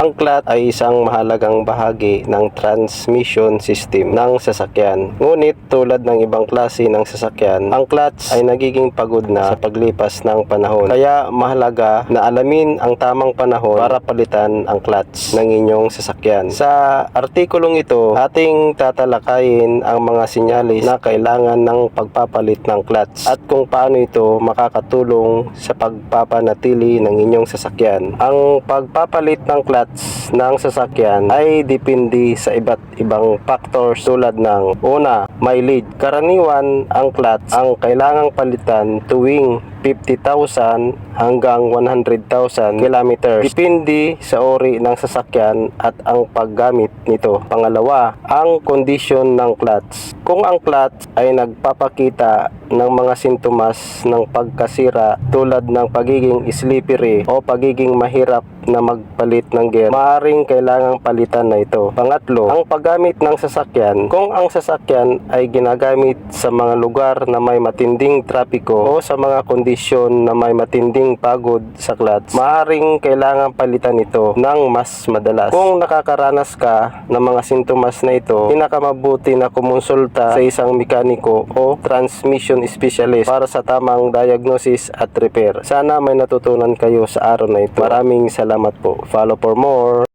Ang clutch ay isang mahalagang bahagi ng transmission system ng sasakyan. Ngunit tulad ng ibang klase ng sasakyan, ang clutch ay nagiging pagod na sa paglipas ng panahon. Kaya mahalaga na alamin ang tamang panahon para palitan ang clutch ng inyong sasakyan. Sa artikulong ito, ating tatalakayin ang mga sinyalis na kailangan ng pagpapalit ng clutch at kung paano ito makakatulong sa pagpapanatili ng inyong sasakyan. Ang pagpapalit ng clutch much. Ng sasakyan ay depende sa iba't ibang factors tulad ng una, mileage. Karaniwan ang clutch ang kailangang palitan tuwing 50,000 hanggang 100,000 kilometers. Depende sa ori ng sasakyan at ang paggamit nito. Pangalawa, ang kondisyon ng clutch. Kung ang clutch ay nagpapakita ng mga sintomas ng pagkasira tulad ng pagiging slippery o pagiging mahirap na magpalit ng gear, maaring kailangang palitan na ito. Pangatlo, ang paggamit ng sasakyan. Kung ang sasakyan ay ginagamit sa mga lugar na may matinding trapiko o sa mga kondisyon na may matinding pagod sa clutch, maaring kailangan palitan ito ng mas madalas. Kung nakakaranas ka ng mga sintomas na ito, pinakamabuti na kumonsulta sa isang mekaniko o transmission specialist para sa tamang diagnosis at repair. Sana may natutunan kayo sa araw na ito. Maraming salamat po. Follow for more.